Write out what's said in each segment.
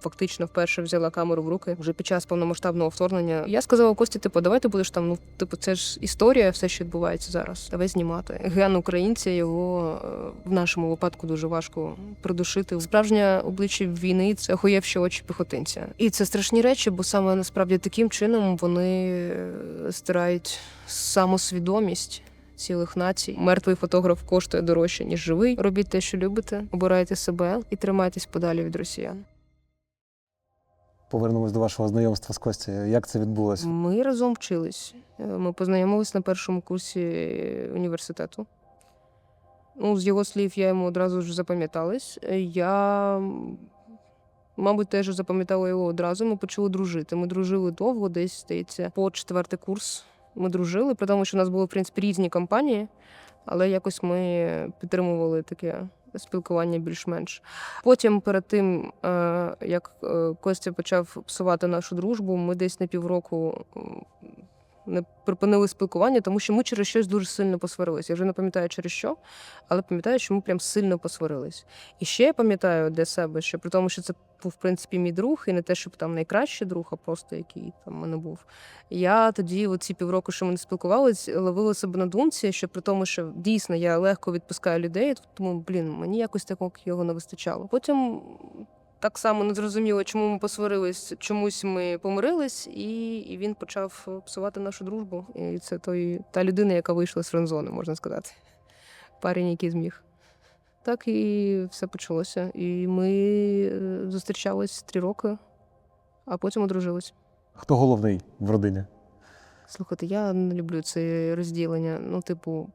фактично вперше взяла камеру в руки вже під час повномасштабного вторгнення. Я сказала Кості, типу, давай ти будеш там. Ну, типу, це ж історія, все, що відбувається зараз. Давай знімати. Ген українця його е, в нашому випадку дуже важко придушити. Справжнє обличчя війни це охуєвші очі піхотинця. І це страшні речі, бо саме насправді таким чином вони е, стирають самосвідомість. Цілих націй мертвий фотограф коштує дорожче ніж живий. Робіть те, що любите, обирайте себе і тримайтесь подалі від росіян. Повернемось до вашого знайомства з Костю. Як це відбулося? Ми разом вчились. Е, Ми познайомились на першому курсі університету. Ну, з його слів, я йому одразу ж запам'яталась. Е, Я, мабуть, теж запам'ятала його одразу. Ми почали дружити. Ми дружили довго, десь здається, по четвертий курс. Ми дружили, при тому, що у нас були, в принципі, різні компанії, але якось ми підтримували таке спілкування більш-менш. Потім, перед тим, е, як е, Костя почав псувати нашу дружбу, ми десь на півроку не припинили спілкування, тому що ми через щось дуже сильно посварилися. Я вже не пам'ятаю через що, але пам'ятаю, що ми прям сильно посварились. І ще я пам'ятаю для себе, що при тому, що це був в принципі мій друг, і не те, щоб там найкращий друг, а просто який там мене був. Я тоді, оці півроку, що ми не спілкувались, ловила себе на думці, що при тому, що дійсно я легко відпускаю людей, тому блін, мені якось такого його не вистачало. Потім так само не зрозуміло, чому ми посварились, чомусь ми помирились, і, і він почав псувати нашу дружбу. І це той та людина, яка вийшла з френдзони, можна сказати. Парень, який зміг. Так і все почалося. І ми е, зустрічались три роки, а потім одружились. Хто головний в родині? Слухайте, я не люблю це розділення. Ну, типу,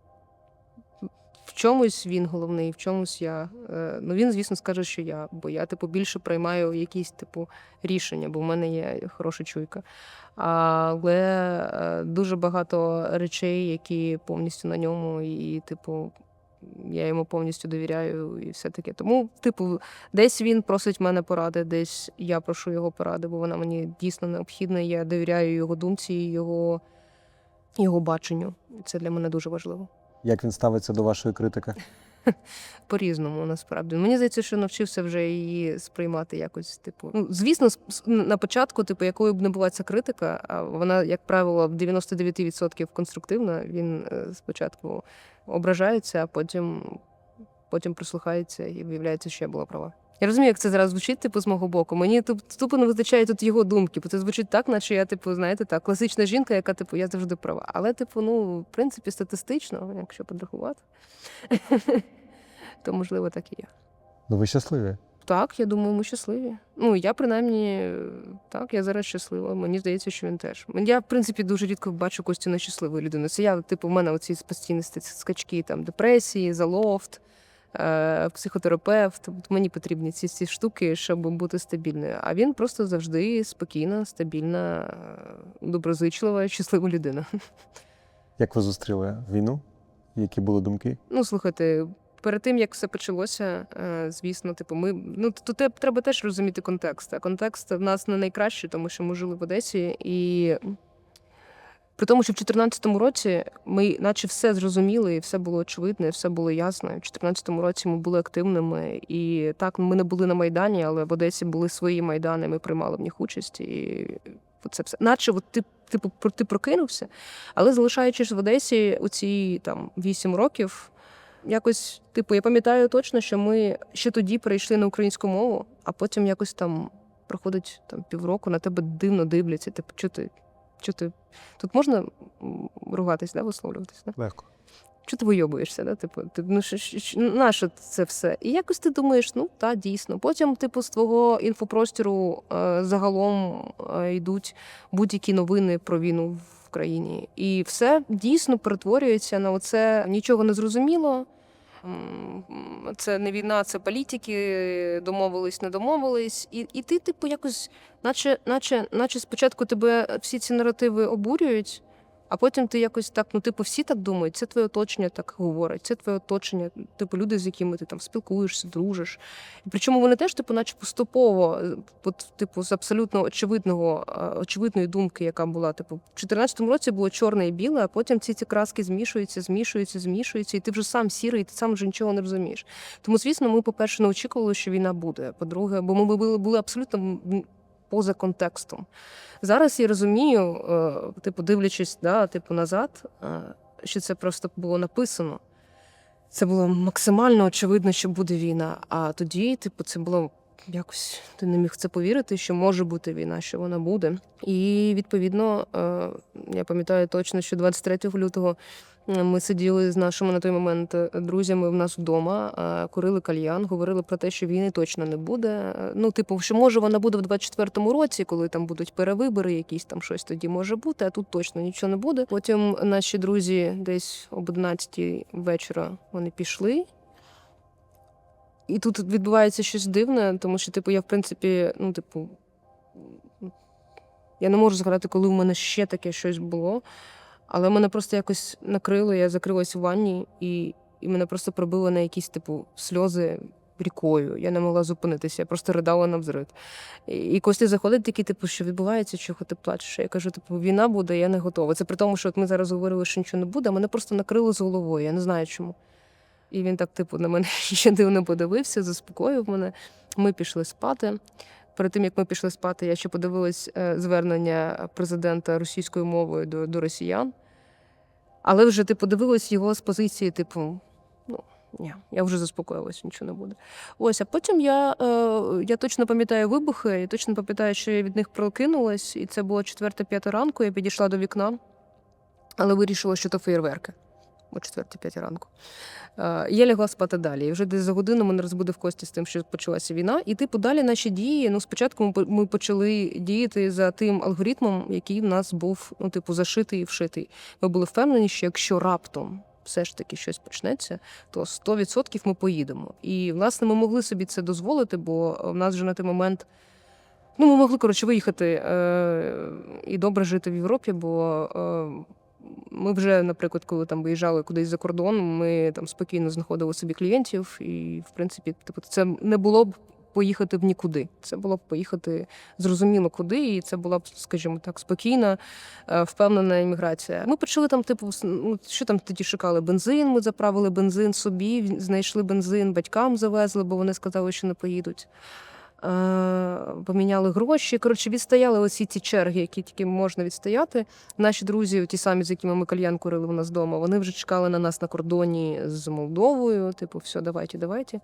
в чомусь він головний, в чомусь я. Е, Ну він, звісно, скаже, що я, бо я, типу, більше приймаю якісь, типу, рішення, бо в мене є хороша чуйка. Але е, дуже багато речей, які повністю на ньому, і, типу, я йому повністю довіряю і все таке. Тому, типу, десь він просить мене поради, десь я прошу його поради, бо вона мені дійсно необхідна. Я довіряю його думці, його, його баченню. Це для мене дуже важливо. Як він ставиться до вашої критики? По-різному, насправді. Мені здається, що навчився вже її сприймати якось. Типу, ну звісно, на початку, типу, якою б не була ця критика, а вона, як правило, в 99% конструктивна. Він е, спочатку ображається, а потім, потім прислухається і виявляється, що я була права. Я розумію, як це зараз звучить, типу, з мого боку. Мені туп- тупо не вистачає тут його думки, бо це звучить так, наче я, типу, знаєте, так, класична жінка, яка, типу, я завжди права. Але, типу, ну, в принципі, статистично, якщо подрахувати, то можливо так і є. Ну ви щасливі? Так, я думаю, ми щасливі. Ну, я принаймні, так, я зараз щаслива. Мені здається, що він теж. Я, в принципі, дуже рідко бачу Костю нещасливою людиною. Це я, типу, в мене оці постійні ст- скачки там депресії, залофт, психотерапевт. Мені потрібні ці, ці штуки, щоб бути стабільною. А він просто завжди спокійна, стабільна, е, доброзичлива, щаслива людина. Як ви зустріли війну? Які були думки? Ну, слухайте, перед тим як все почалося, е, звісно, типу, ми ну тут те- треба теж розуміти контекст. А контекст в нас не найкращий, тому що ми жили в Одесі, і при тому, що в 2014 році ми, наче все зрозуміли, і все було очевидно, і все було ясно. В 2014 році ми були активними, і так ми не були на майдані, але в Одесі були свої майдани. Ми приймали в них участь. І це все, наче, от ти, типу, ти прокинувся, але залишаючись в Одесі у ці там 8 років, якось, типу, я пам'ятаю точно, що ми ще тоді перейшли на українську мову, а потім якось там проходить там півроку, на тебе дивно дивляться. Типу, що ти, ти тут можна ругатись, да, висловлюватись? Да? Легко. Чого ти вийобуєшся? Да? Типу, ти, ну, що, що, що- на що це все? І якось ти думаєш, ну та дійсно. Потім, типу, з твого інфопростіру е, загалом е, йдуть будь-які новини про війну в країні. І все дійсно перетворюється на оце нічого не зрозуміло. Це не війна, це політики, домовились, не домовились. І, і ти, типу, якось, наче, наче, наче спочатку тебе всі ці наративи обурюють, А потім ти якось так, ну, типу, всі так думають, це твоє оточення так говорить, це твоє оточення, типу, люди, з якими ти там спілкуєшся, дружиш. І причому вони теж, типу, наче поступово, е, от, типу, з абсолютно очевидного, е, очевидної думки, яка була, типу, в 14-му році було чорне і біле, а потім ці ці краски змішуються, змішуються, змішуються, і ти вже сам сірий, і ти сам вже нічого не розумієш. Тому, звісно, ми, по-перше, не очікували, що війна буде. По-друге, бо ми були, були абсолютно поза контекстом. Зараз я розумію, е, типу, дивлячись, да, типу, назад, е, що це просто було написано. Це було максимально очевидно, що буде війна. А тоді, типу, це було якось ти не міг це повірити, що може бути війна, що вона буде. І відповідно, е, я пам'ятаю точно, що 23 лютого е, ми сиділи з нашими на той момент е, друзями в нас вдома, курили кальян, говорили про те, що війни точно не буде. Ну, типу, що може вона буде в 24-му році, коли там будуть перевибори, якісь там щось тоді може бути, а тут точно нічого не буде. Потім наші друзі десь об 11 вечора вони пішли. І тут відбувається щось дивне, тому що, типу, я, в принципі, ну, типу, я не можу згадати, коли в мене ще таке щось було. Але мене просто якось накрило, я закрилась у ванні, і, і мене просто пробило на якісь, типу, сльози рікою. Я не могла зупинитися, я просто ридала на взрив. І, і Костя заходить такий, типу, що відбувається, чого ти плачеш. Я кажу, типу, війна буде, я не готова. Це при тому, що от ми зараз говорили, що нічого не буде, а мене просто накрило з головою. Я не знаю чому. І він так, типу, на мене ще дивно подивився, заспокоїв мене. Ми пішли спати. Перед тим як ми пішли спати, я ще подивилась е, звернення президента російською мовою до, до росіян. Але вже ти подивилась його з позиції, типу, ну ні, я вже заспокоїлась, нічого не буде. Ось, а потім я, е, я точно пам'ятаю вибухи, я точно пам'ятаю, що я від них прокинулась, і це було 4-5 ранку. Я підійшла до вікна, але вирішила, що то феєрверки о 4-5 ранку. Е, Я лягла спати далі. І вже десь за годину мене розбудив Костя з тим, що почалася війна. І типу далі наші дії. Ну, спочатку ми почали діяти за тим алгоритмом, який в нас був, ну, типу, зашитий і вшитий. Ми були впевнені, що якщо раптом все ж таки щось почнеться, то 100% ми поїдемо. І власне ми могли собі це дозволити, бо в нас вже на той момент. Ну, ми могли коротше виїхати е, і добре жити в Європі, бо е, ми вже, наприклад, коли там виїжджали кудись за кордон, ми там спокійно знаходили собі клієнтів, і в принципі, типу, це не було б поїхати в нікуди. Це було б поїхати зрозуміло куди, і це була б, скажімо так, спокійна, е, впевнена імміграція. Ми почали там, типу, ну, що там тоді шукали? Бензин. Ми заправили бензин собі, знайшли бензин, батькам завезли, бо вони сказали, що не поїдуть. Е, Поміняли гроші. Коротше, відстояли усі ці черги, які тільки можна відстояти. Наші друзі, ті самі, з якими ми кальян курили у нас вдома, вони вже чекали на нас на кордоні з Молдовою. Типу, все, давайте, давайте.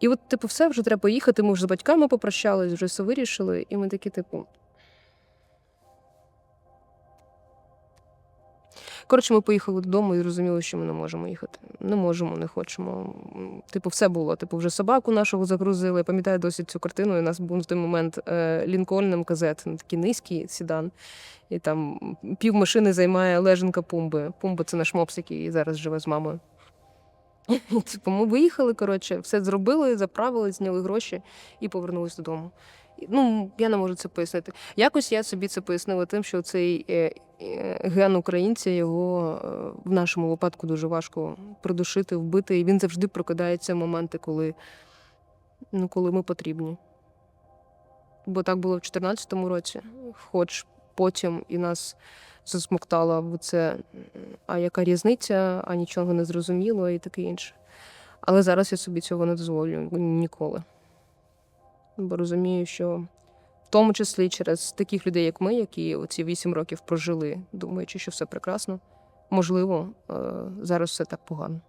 І от, типу, все, вже треба їхати. Ми вже з батьками попрощались, вже все вирішили. І ми такі, типу. Коротше, ми поїхали додому і зрозуміли, що ми не можемо їхати. Не можемо, не хочемо. Типу, все було. Типу, вже собаку нашого загрузили. Я пам'ятаю досі цю картину. І у нас був на той момент е, Лінкольн МКЗ, такий низький сідан. І там пів машини займає лежанка пумби. Пумба це наш мопс, який зараз живе з мамою. Типу, ми виїхали, коротше, все зробили, заправили, зняли гроші і повернулись додому. Ну, я не можу це пояснити. Якось я собі це пояснила тим, що цей е, е, ген українця його е, в нашому випадку дуже важко придушити, вбити, і він завжди прокидається в моменти, коли, ну, коли ми потрібні. Бо так було в 2014 році, хоч потім і нас засмоктало в це, а яка різниця, а нічого не зрозуміло і таке інше. Але зараз я собі цього не дозволю ніколи. Бо розумію, що в тому числі через таких людей, як ми, які оці вісім років прожили, думаючи, що все прекрасно, можливо, е, зараз все так погано.